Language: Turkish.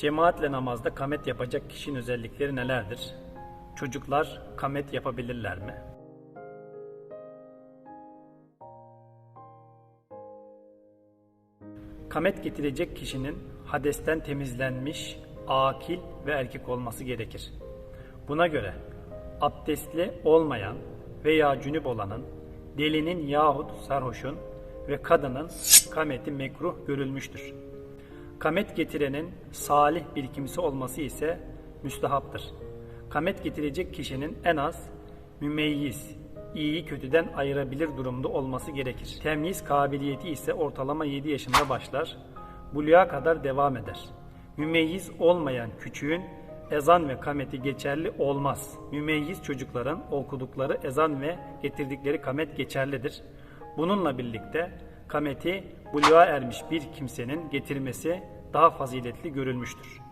Cemaatle namazda kamet yapacak kişinin özellikleri nelerdir? Çocuklar kamet yapabilirler mi? Kamet getirecek kişinin hadesten temizlenmiş, akil ve erkek olması gerekir. Buna göre abdestli olmayan veya cünüp olanın, delinin yahut sarhoşun ve kadının kameti mekruh görülmüştür. Kamet getirenin salih bir kimse olması ise müstehaptır. Kamet getirecek kişinin en az mümeyyiz, iyiyi kötüden ayırabilir durumda olması gerekir. Temyiz kabiliyeti ise ortalama 7 yaşında başlar, buluğa kadar devam eder. Mümeyyiz olmayan küçüğün ezan ve kameti geçerli olmaz. Mümeyyiz çocukların okudukları ezan ve getirdikleri kamet geçerlidir. Bununla birlikte kameti buluğa ermiş bir kimsenin getirmesi daha faziletli görülmüştür.